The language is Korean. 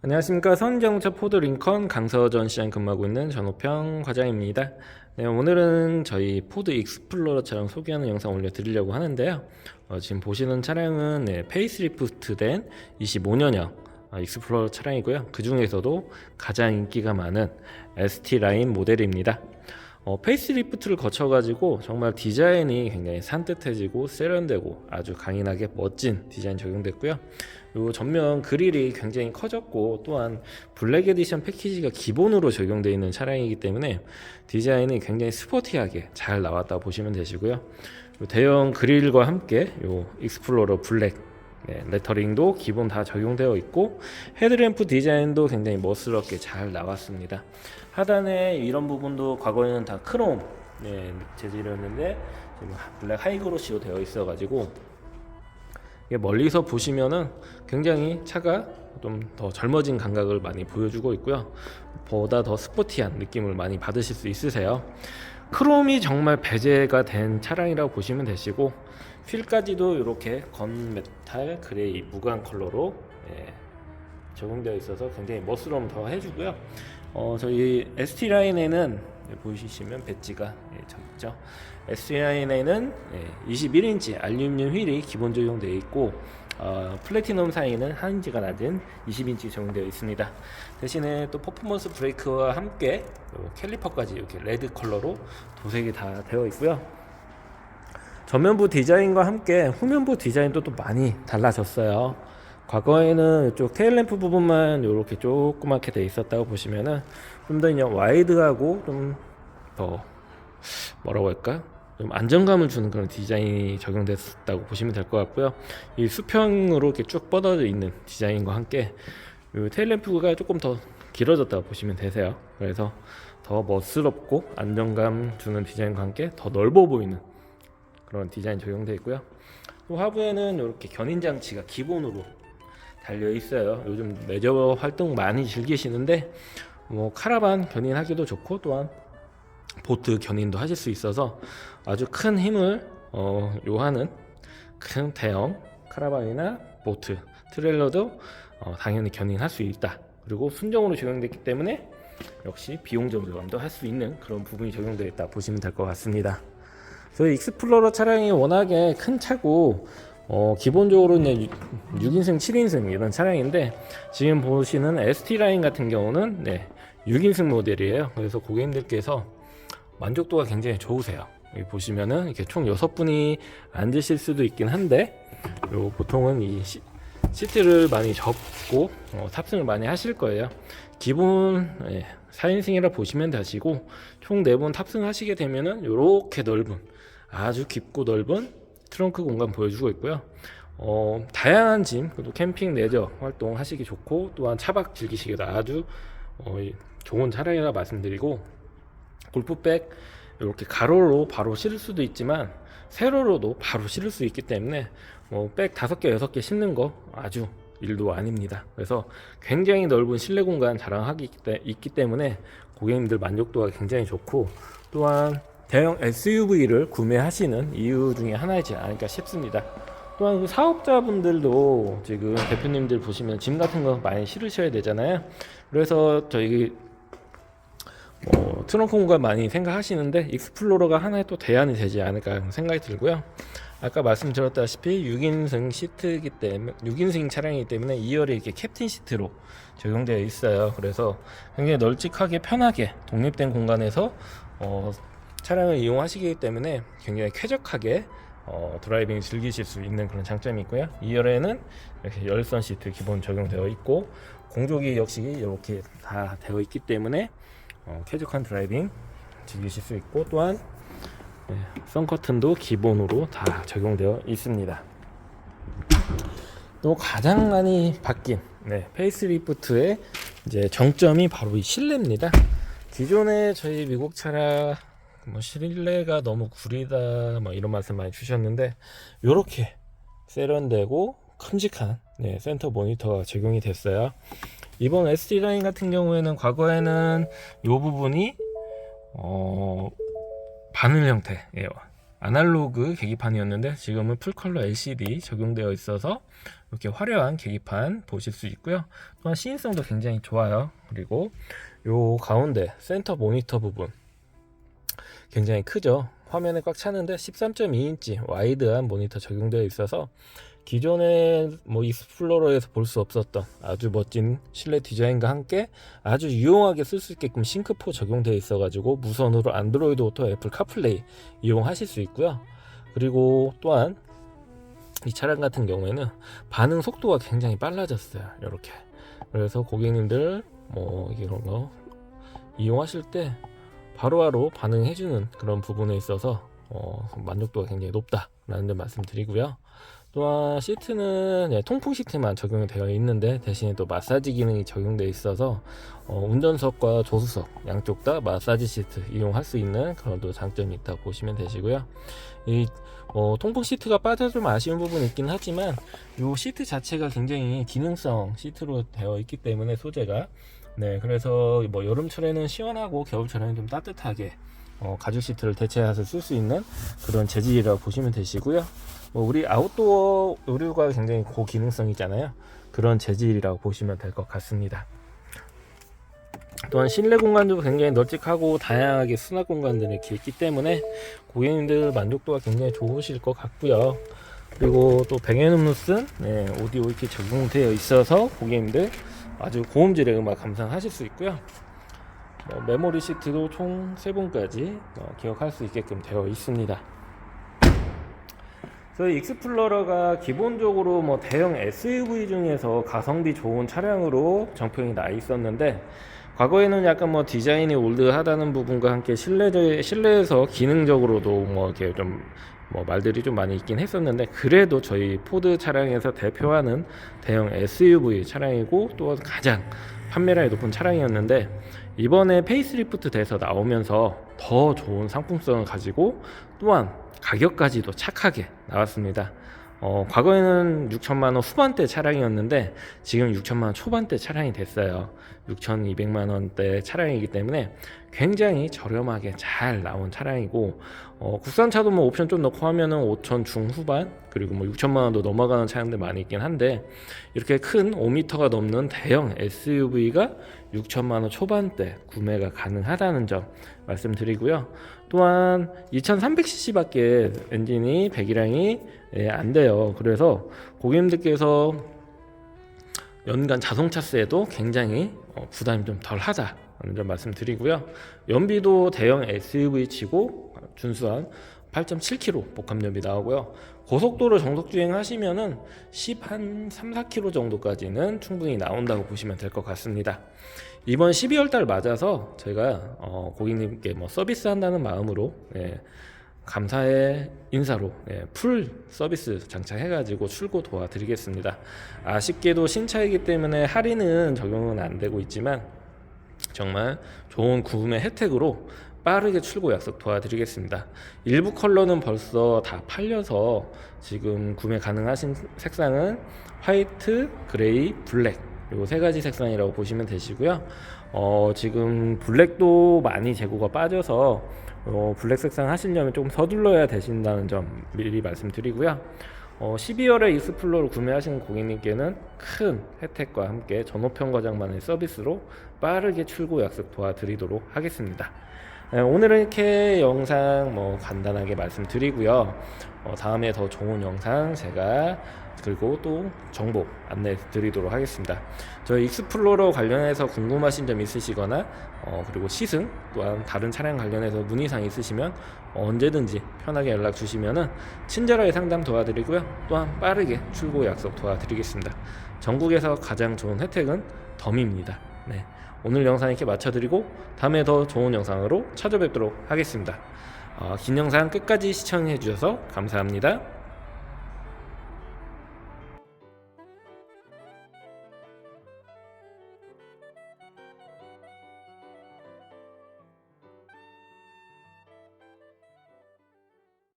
안녕하십니까 선경차 포드 링컨 강서전 시장 근무하고 있는 전호평 과장입니다. 네, 오늘은 저희 포드 익스플로러 차량 소개하는 영상 올려드리려고 하는데요. 어, 지금 보시는 차량은 네, 페이스리프트된 25년형 아, 익스플로러 차량이고요. 그 중에서도 가장 인기가 많은 ST 라인 모델입니다. 어, 페이스리프트를 거쳐가지고 정말 디자인이 굉장히 산뜻해지고 세련되고 아주 강인하게 멋진 디자인 적용됐고요. 요 전면 그릴이 굉장히 커졌고 또한 블랙 에디션 패키지가 기본으로 적용되어 있는 차량이기 때문에 디자인이 굉장히 스포티하게 잘 나왔다 보시면 되시고요. 요 대형 그릴과 함께 요 익스플로러 블랙 네, 레터링도 기본 다 적용되어 있고 헤드램프 디자인도 굉장히 멋스럽게 잘 나왔습니다. 하단에 이런 부분도 과거에는 다 크롬 네, 재질이었는데 지금 블랙 하이그로시로 되어 있어 가지고 이게 멀리서 보시면은 굉장히 차가 좀 더 젊어진 감각을 많이 보여주고 있고요. 보다 더 스포티한 느낌을 많이 받으실 수 있으세요. 크롬이 정말 배제가 된 차량이라고 보시면 되시고 휠까지도 이렇게 건메탈 그레이 무광 컬러로 예, 적용되어 있어서 굉장히 멋스러움 더 해주고요. 어, 저희 ST 라인에는 예, 보이시면 배지가 예, 저 있죠. ST 라인에는 예, 21인치 알루미늄 휠이 기본 적용되어 있고 어, 플래티넘 사이에는 하인지가 낮은 20인치 적용되어 있습니다. 대신에 또 퍼포먼스 브레이크와 함께 요 캘리퍼까지 이렇게 레드 컬러로 도색이 다 되어 있고요. 전면부 디자인과 함께 후면부 디자인도 또 많이 달라졌어요. 과거에는 이쪽 테일램프 부분만 이렇게 조그맣게 돼 있었다고 보시면은 좀 더 그냥 와이드하고 좀 더 뭐라고 할까? 좀 안정감을 주는 그런 디자인이 적용됐다고 보시면 될 것 같고요. 이 수평으로 이렇게 쭉 뻗어져 있는 디자인과 함께 이 테일램프가 조금 더 길어졌다고 보시면 되세요. 그래서 더 멋스럽고 안정감 주는 디자인과 함께 더 넓어 보이는 그런 디자인 적용되어 있고요. 또 하부에는 이렇게 견인 장치가 기본으로 달려 있어요. 요즘 레저 활동 많이 즐기시는데 뭐 카라반 견인하기도 좋고 또한 보트 견인도 하실 수 있어서 아주 큰 힘을 어, 요하는 큰 대형 카라반이나 보트 트레일러도 어, 당연히 견인할 수 있다. 그리고 순정으로 적용됐기 때문에 역시 비용 절감도 할 수 있는 그런 부분이 적용되어 있다 보시면 될 것 같습니다. 저희 익스플로러 차량이 워낙에 큰 차고 어, 기본적으로 이제 6 인승, 7인승 이런 차량인데 지금 보시는 ST 라인 같은 경우는 네, 6인승 모델이에요. 그래서 고객님들께서 만족도가 굉장히 좋으세요. 여기 보시면은 이렇게 총 6분이 앉으실 수도 있긴 한데 요 보통은 이 시, 시트를 많이 접고 어, 탑승을 많이 하실 거예요. 기본 예, 4인승이라 보시면 되시고 총 4분 탑승하시게 되면은 이렇게 넓은 아주 깊고 넓은 트렁크 공간 보여주고 있고요. 어, 다양한 짐, 그리고 캠핑 레저 활동 하시기 좋고 또한 차박 즐기시기도 아주 어, 이 좋은 차량이라 말씀드리고 골프백 이렇게 가로로 바로 실을 수도 있지만 세로로도 바로 실을 수 있기 때문에 뭐백 다섯 개 여섯 개 싣는 거 아주 일도 아닙니다. 그래서 굉장히 넓은 실내 공간 자랑하기 때- 있기 때문에 고객님들 만족도가 굉장히 좋고 또한 대형 SUV를 구매하시는 이유 중에 하나이지 않을까 싶습니다. 또한 그 사업자분들도 지금 대표님들 보시면 짐 같은 거 많이 실으셔야 되잖아요. 그래서 저희 뭐 트렁크 공간 많이 생각하시는데 익스플로러가 하나의 또 대안이 되지 않을까 생각이 들고요. 아까 말씀드렸다시피 6인승 시트이기 때문에 6인승 차량이기 때문에 2열이 이렇게 캡틴 시트로 적용되어 있어요. 그래서 굉장히 널찍하게 편하게 독립된 공간에서 어, 차량을 이용하시기 때문에 굉장히 쾌적하게 어, 드라이빙 즐기실 수 있는 그런 장점이 있고요. 2열에는 이렇게 열선 시트 기본 적용되어 있고 공조기 역시 이렇게 다 되어 있기 때문에 어, 쾌적한 드라이빙 즐기실 수 있고 또한 네, 선커튼도 기본으로 다 적용되어 있습니다. 또 가장 많이 바뀐 네, 페이스리프트의 이제 정점이 바로 이 실내입니다. 기존에 저희 미국 차량 뭐 실내가 너무 구리다 뭐 이런 말씀 많이 주셨는데 이렇게 세련되고 큼직한 네, 센터 모니터가 적용이 됐어요. 이번 SD 라인 같은 경우에는 과거에는 이 부분이 어, 바늘 형태예요. 아날로그 계기판이었는데 지금은 풀컬러 LCD 적용되어 있어서 이렇게 화려한 계기판 보실 수 있고요. 또한 시인성도 굉장히 좋아요. 그리고 요 가운데 센터 모니터 부분 굉장히 크죠. 화면에 꽉 차는데 13.2인치 와이드한 모니터 적용되어 있어서 기존의 뭐 익스플로러에서 볼 수 없었던 아주 멋진 실내 디자인과 함께 아주 유용하게 쓸 수 있게끔 싱크포 적용되어 있어가지고 무선으로 안드로이드 오토 애플 카플레이 이용하실 수 있고요. 그리고 또한 이 차량 같은 경우에는 반응 속도가 굉장히 빨라졌어요. 이렇게 그래서 고객님들 뭐 이런 거 이용하실 때 바로바로 반응해주는 그런 부분에 있어서 어, 만족도가 굉장히 높다라는 점 말씀드리고요. 또한 시트는 예, 통풍 시트만 적용이 되어 있는데 대신에 또 마사지 기능이 적용되어 있어서 어, 운전석과 조수석 양쪽 다 마사지 시트 이용할 수 있는 그런 또 장점이 있다고 보시면 되시고요. 이 어, 통풍 시트가 빠져 좀 아쉬운 부분이 있긴 하지만 이 시트 자체가 굉장히 기능성 시트로 되어 있기 때문에 소재가 네 그래서 뭐 여름철에는 시원하고 겨울철에는 좀 따뜻하게 어, 가죽 시트를 대체해서 쓸 수 있는 그런 재질이라고 보시면 되시고요. 뭐 우리 아웃도어 의류가 굉장히 고기능성이잖아요. 그런 재질이라고 보시면 될 것 같습니다. 또한 실내 공간도 굉장히 널찍하고 다양하게 수납 공간들이 있기 때문에 고객님들 만족도가 굉장히 좋으실 것 같고요. 그리고 또 뱅앤음루슨 네, 오디오 이렇게 적용되어 있어서 고객님들 아주 고음질의 음악 감상하실 수 있고요. 뭐 메모리 시트도 총 3분까지 어, 기억할 수 있게끔 되어 있습니다. 저희 익스플로러가 기본적으로 뭐 대형 SUV 중에서 가성비 좋은 차량으로 정평이 나 있었는데 과거에는 약간 뭐 디자인이 올드하다는 부분과 함께 실내 실내에서 기능적으로도 뭐 이렇게 좀 뭐 말들이 좀 많이 있긴 했었는데 그래도 저희 포드 차량에서 대표하는 대형 SUV 차량이고 또 가장 판매량이 높은 차량이었는데 이번에 페이스리프트 돼서 나오면서 더 좋은 상품성을 가지고 또한 가격까지도 착하게 나왔습니다. 어, 과거에는 6천만 원 후반대 차량이었는데 지금 6천만 원 초반대 차량이 됐어요. 6,200만 원대 차량이기 때문에 굉장히 저렴하게 잘 나온 차량이고 어, 국산차도 뭐 옵션 좀 넣고 하면은 5천 중후반 그리고 뭐 6천만 원도 넘어가는 차량들 많이 있긴 한데 이렇게 큰 5m가 넘는 대형 SUV가 6천만 원 초반대 구매가 가능하다는 점 말씀드리고요. 또한 2,300cc밖에 엔진이 배기량이 예, 안 돼요. 그래서 고객님들께서 연간 자동차세도 굉장히 어, 부담이 좀 덜하다. 좀 말씀드리고요. 연비도 대형 SUV 치고 준수한 8.7km 복합 연비 나오고요. 고속도로 정속 주행 하시면은 10 한 3, 4km 정도까지는 충분히 나온다고 보시면 될 것 같습니다. 이번 12월 달 맞아서 제가 어, 고객님께 뭐 서비스 한다는 마음으로 예, 감사의 인사로 예, 풀 서비스 장착해가지고 출고 도와드리겠습니다. 아쉽게도 신차이기 때문에 할인은 적용은 안 되고 있지만 정말 좋은 구매 혜택으로 빠르게 출고 약속 도와드리겠습니다. 일부 컬러는 벌써 다 팔려서 지금 구매 가능하신 색상은 화이트, 그레이, 블랙 요 세 가지 색상이라고 보시면 되시고요. 어, 지금 블랙도 많이 재고가 빠져서 어, 블랙 색상 하시려면 조금 서둘러야 되신다는 점 미리 말씀드리고요. 어, 12월에 익스플로를 구매하시는 고객님께는 큰 혜택과 함께 전호평 과장만의 서비스로 빠르게 출고 약속 도와드리도록 하겠습니다. 네, 오늘은 이렇게 영상 뭐 간단하게 말씀드리고요. 어, 다음에 더 좋은 영상 제가 그리고 또 정보 안내 드리도록 하겠습니다. 저희 익스플로러 관련해서 궁금하신 점 있으시거나 어, 그리고 시승 또한 다른 차량 관련해서 문의사항 있으시면 언제든지 편하게 연락 주시면은 친절하게 상담 도와드리고요. 또한 빠르게 출고 약속 도와드리겠습니다. 전국에서 가장 좋은 혜택은 덤입니다. 네. 오늘 영상 이렇게 마쳐드리고 다음에 더 좋은 영상으로 찾아뵙도록 하겠습니다. 어, 긴 영상 끝까지 시청해 주셔서 감사합니다.